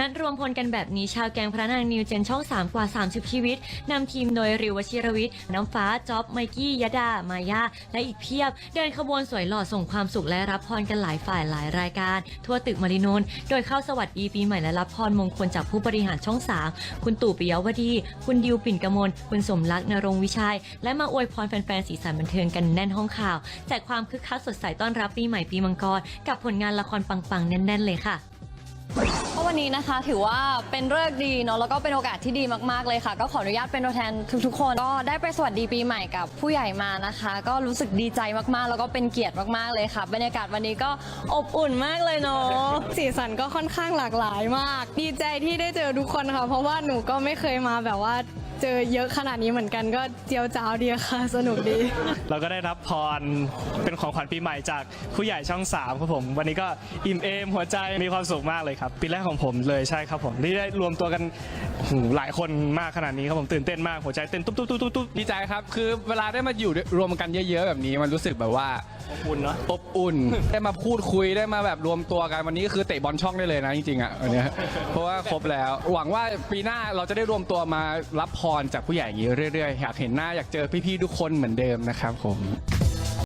นัดรวมพลกันแบบนี้ชาวแกงพระนางนิวเจนช่อง 3 กว่า 30 ชีวิตนำทีมโดยริววชิรวิทย์น้ำฟ้าจ๊อบไมกี้ยดา มายา และอีกเพียบ เดินขบวนสวยหล่อส่งความสุขและรับพรกันหลายฝ่ายหลายรายการ ทั่วตึกมารินนโดยเข้าสวัสดีปีใหม่และรับพรมงคลจากผู้บริหารช่อง 3 คุณตู่ปิยวดี คุณดิวปิ่นกมลคุณสมรักนรงวิชัย และมาอวยพรแฟนๆสีสันบันเทิงกันแน่นห้องข่าวแจกความคึกคักสดใสต้อนรับปีใหม่ปีมังกรกับผลงานละครปังๆแน่นๆเลยค่ะ ก็วันนี้นะคะถือว่าเป็นเลิกษ์ดีเนาะแล้วก็เป็นโอกาสที่ดีมากๆเลยค่ะ ก็ขออนุญาตเป็นตัวแทนทุกๆคน ก็ได้ไปสวัสดีปีใหม่กับผู้ใหญ่มานะคะ ก็รู้สึกดีใจมากๆ แล้วก็เป็นเกียรติมากๆเลยค่ะบรรยากาศวันนี้ก็อบอุ่นมากเลยเนาะสีสันก็ค่อนข้างหลากหลายมาก ดีใจที่ได้เจอทุกคนค่ะ เพราะว่าหนูก็ไม่เคยมาแบบว่า เจอเยอะขนาดนี้เหมือนกันก็เจียวจ้าวดีค่ะ สนุกดี เราก็ได้รับพรเป็นของขวัญปีใหม่จากผู้ใหญ่ช่อง3ครับผม วันนี้ก็อิ่มเอมหัวใจมีความสุขมากเลยครับ ปีแรกของผมเลยใช่ครับผมที่ได้รวมตัวกันหูหลายคนมากขนาดนี้ครับผมตื่นเต้นมากหัวใจเต้นตุ๊บตุ๊บตุ๊บตุ๊บตุ๊บดีใจครับ คือเวลาได้มาอยู่รวมกันเยอะ ๆ แบบนี้มันรู้สึกแบบว่า อบอุ่นเนาะอบอุ่น ได้มาพูดคุยได้มาแบบรวมตัวกันวันนี้ก็คือเตะบอลช่องได้เลยนะจริงๆอะวันเนี้ยเพราะว่าครบแล้ว หวังว่าปีหน้าเราจะได้รวมตัวมารับพรจากผู้ใหญ่อย่างนี้เรื่อยๆอยากเห็นหน้าอยากเจอพี่ๆทุกคนเหมือนเดิมนะครับผม